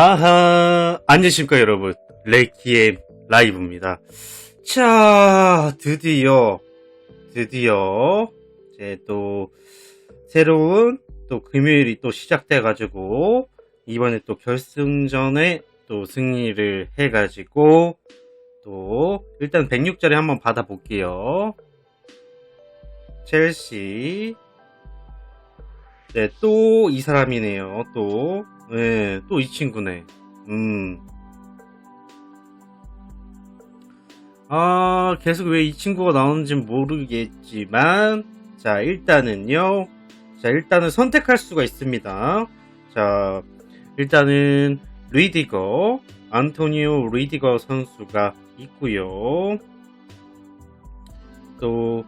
아하, 안녕하십니까, 여러분. 레키엠 라이브입니다. 자, 드디어, 드디어, 이제 또, 새로운, 또 금요일이 또 시작돼가지고, 이번에 또 결승전에 또 승리를 해가지고, 또, 일단 106짜리 한번 받아볼게요. 첼시. 네, 또 이 사람이네요, 또. 네, 또이 친구네. 음. 아, 계속 왜 이 친구가 나오는지 모르겠지만, 자, 일단은요. 자, 일단은 선택할 수가 있습니다. 자, 일단은, 리디거, 안토니오 리디거 선수가 있고요 또,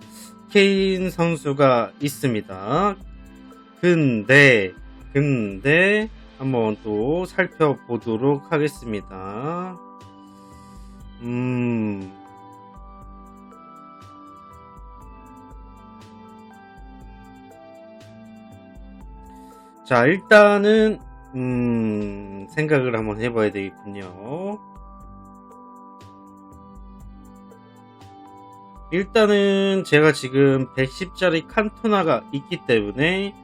케인 선수가 있습니다. 근데, 근데, 한번 또 살펴보도록 하겠습니다. 음, 자, 일단은, 음, 생각을 한번 해봐야 되겠군요. 일단은 제가 지금 110짜리 칸토나가 있기 때문에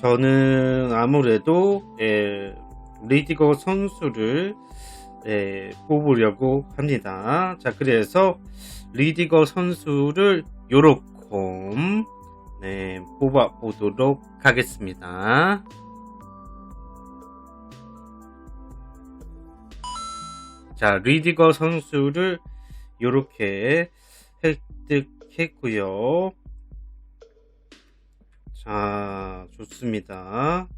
저는 아무래도 예, 리디거 선수를 예, 뽑으려고 합니다. 자, 그래서 리디거 선수를 요렇게 네, 뽑아 보도록 하겠습니다. 자, 리디거 선수를 요렇게 획득했고요. 자, 좋습니다.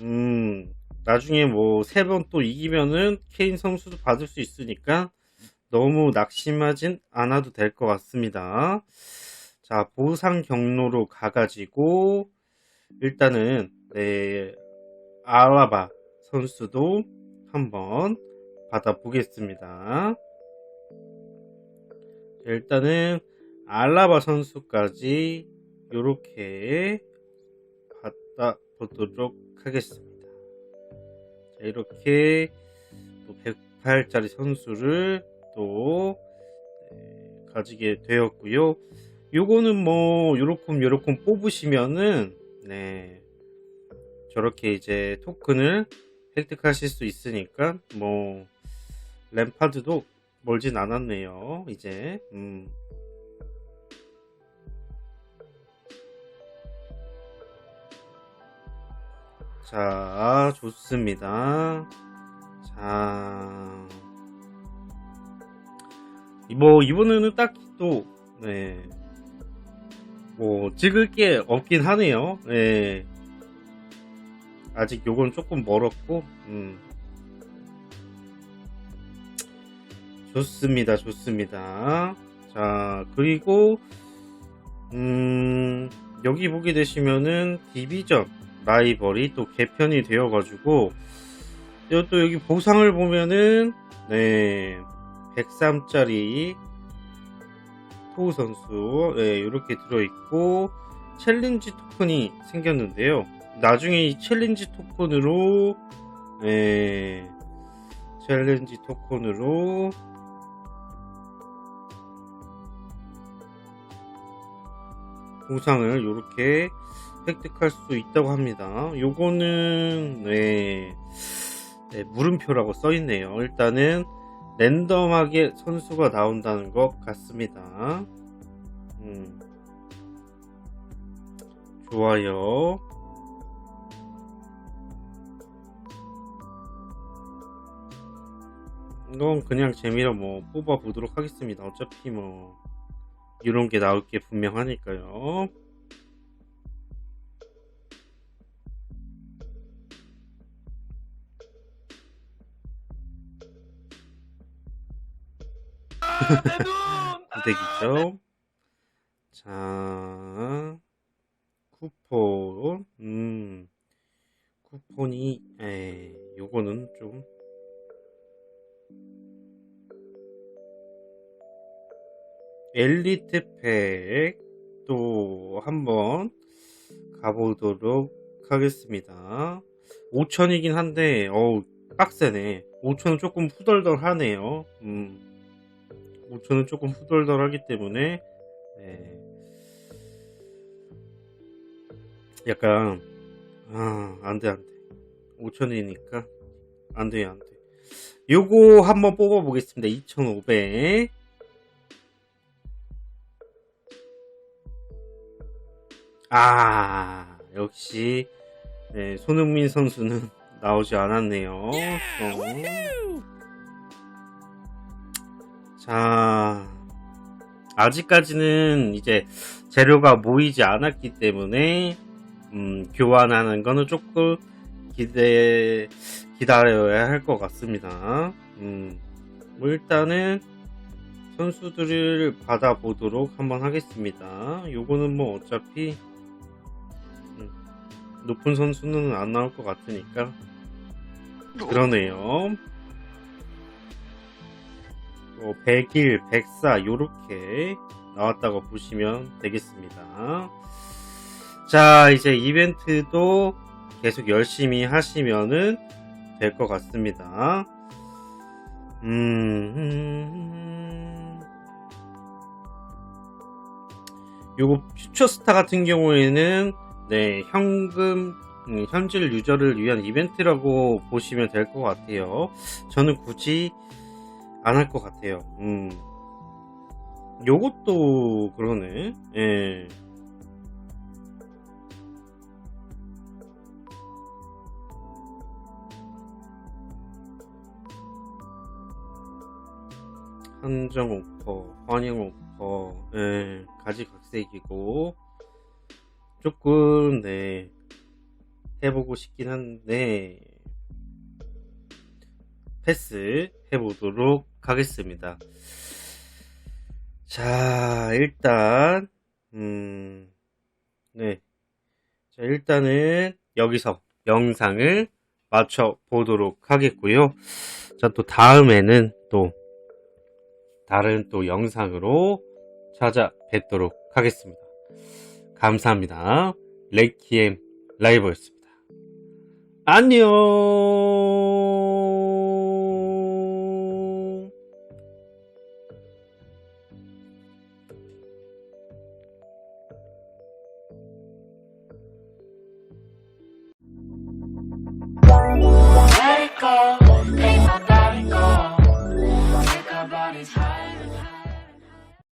음, 나중에 뭐 세 번 또 이기면은 케인 선수도 받을 수 있으니까 너무 낙심하진 않아도 될 것 같습니다. 자, 보상 경로로 가가지고 일단은 네, 아라바 선수도 한번 받아보겠습니다. 일단은 알라바 선수까지 이렇게 받아 보도록 하겠습니다. 자, 이렇게 또 108짜리 선수를 또 네, 가지게 되었고요. 요거는 뭐 요렇게 요렇게 뽑으시면은 네 저렇게 이제 토큰을 획득하실 수 있으니까 뭐 램파드도 멀진 않았네요. 이제 음. 자, 좋습니다. 자, 뭐, 이번에는 딱히 또, 네, 뭐, 찍을 게 없긴 하네요. 네. 아직 요건 조금 멀었고, 음. 좋습니다. 좋습니다. 자, 그리고, 음, 여기 보게 되시면은, 디비전 라이벌이 또 개편이 되어가지고, 또 여기 보상을 보면은, 네, 103짜리 토우 선수, 네, 이렇게 들어있고, 챌린지 토큰이 생겼는데요. 나중에 이 챌린지 토큰으로, 네, 챌린지 토큰으로, 보상을 이렇게 획득할 수 있다고 합니다. 요거는 네, 네, 물음표라고 써 있네요. 일단은 랜덤하게 선수가 나온다는 것 같습니다. 음, 좋아요. 이건 그냥 재미로 뭐 뽑아 보도록 하겠습니다. 어차피 뭐 이런 게 나올 게 분명하니까요. 부대기죠. 자, 쿠폰, 음, 쿠폰이, 에, 요거는 좀, 엘리트 팩 또 한번 가보도록 하겠습니다. 5천이긴 한데, 어우, 빡세네. 5천은 조금 후덜덜하네요. 음. 5천은 조금 후덜덜하기 때문에 네. 약간 아 안돼 안돼 5천이니까 안돼 안돼 요거 한번 뽑아 보겠습니다 2500 아, 역시, 네, 손흥민 선수는 나오지 않았네요. 어. 자, 아직까지는 이제 재료가 모이지 않았기 때문에, 음, 교환하는 거는 조금 기대, 기다려야 할 것 같습니다. 음, 뭐 일단은 선수들을 받아보도록 한번 하겠습니다. 요거는 뭐 어차피 음, 높은 선수는 안 나올 것 같으니까 그러네요. 어, 101, 104 요렇게 나왔다고 보시면 되겠습니다. 자 이제 이벤트도 계속 열심히 하시면은 될 것 같습니다. 음, 음, 요거 퓨처스타 같은 경우에는 네 현금 음, 현질 유저를 위한 이벤트라고 보시면 될 것 같아요. 저는 굳이 안 할 것 같아요. 음, 요것도 그러네. 예. 한정 오퍼, 환영 오퍼, 예, 가지각색이고, 조금, 네, 해보고 싶긴 한데, 패스 해보도록 하겠습니다. 자, 일단, 음, 네. 자, 일단은 여기서 영상을 맞춰 보도록 하겠고요. 자, 또 다음에는 또 다른 또 영상으로 찾아뵙도록 하겠습니다. 감사합니다. 레키엠 라이브였습니다. 안녕!